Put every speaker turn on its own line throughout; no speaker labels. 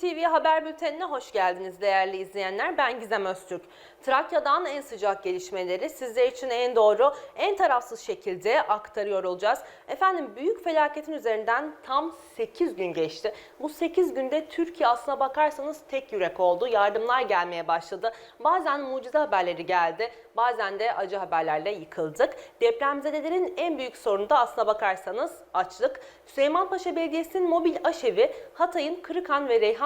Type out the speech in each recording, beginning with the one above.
TV haber bültenine hoş geldiniz değerli izleyenler. Ben Gizem Öztürk. Trakya'dan en sıcak gelişmeleri sizler için en doğru, en tarafsız şekilde aktarıyor olacağız. Efendim büyük felaketin üzerinden tam 8 gün geçti. Bu 8 günde Türkiye aslına bakarsanız tek yürek oldu. Yardımlar gelmeye başladı. Bazen mucize haberleri geldi. Bazen de acı haberlerle yıkıldık. Depremzedelerin en büyük sorunu da aslına bakarsanız açlık. Süleymanpaşa Belediyesi'nin mobil aşevi Hatay'ın Kırıkhan ve Reyhan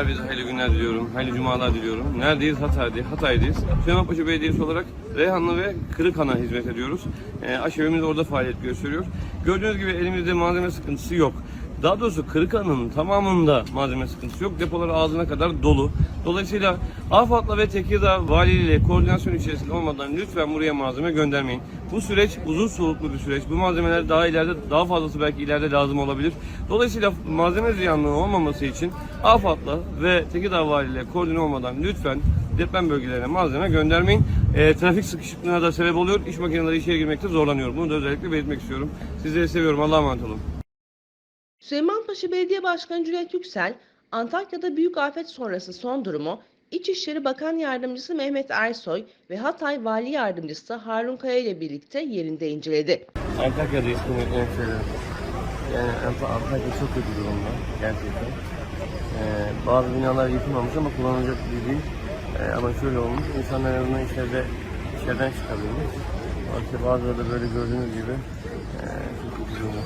Herkese hayırlı günler diliyorum, hayırlı cumalar diliyorum. Neredeyiz? Hatay'dayız. Hatay'dayız. Süleymanpaşa Belediyesi olarak Reyhanlı ve Kırıkhan'a hizmet ediyoruz. E, aşevimiz orada faaliyet gösteriyor. Gördüğünüz gibi elimizde malzeme sıkıntısı yok. Daha doğrusu Kırıkhan'ın tamamında malzeme sıkıntısı yok. Depolar ağzına kadar dolu. Dolayısıyla AFAD'la ve Tekirdağ Valiliği ile koordinasyon içerisinde olmadan lütfen buraya malzeme göndermeyin. Bu süreç uzun soluklu bir süreç. Bu malzemeler daha ileride, daha fazlası belki ileride lazım olabilir. Dolayısıyla malzeme ziyanlığı olmaması için AFAD'la ve Tekirdağ Valiliği ile koordine olmadan lütfen deprem bölgelerine malzeme göndermeyin. E, trafik sıkışıklığına da sebep oluyor. İş makineleri işe girmekte zorlanıyor. Bunu da özellikle belirtmek istiyorum. Sizleri seviyorum. Allah'a emanet olun.
Süleymanpaşa Belediye Başkanı Cüneyt Yüksel, Antakya'da büyük afet sonrası son durumu İçişleri Bakan Yardımcısı Mehmet Ersoy ve Hatay Vali Yardımcısı Harun Kaya ile birlikte yerinde inceledi.
Antakya'dayız kıymetli. Yani Ant- Antakya çok kötü durumda gerçekten. Ee, bazı binalar yıkılmamış ama kullanılacak gibi değil. Ee, ama şöyle olmuş, insanlar en azından içeride, içeriden çıkabilmiş. Oysa bazıları da böyle gördüğünüz gibi e, çok kötü durumda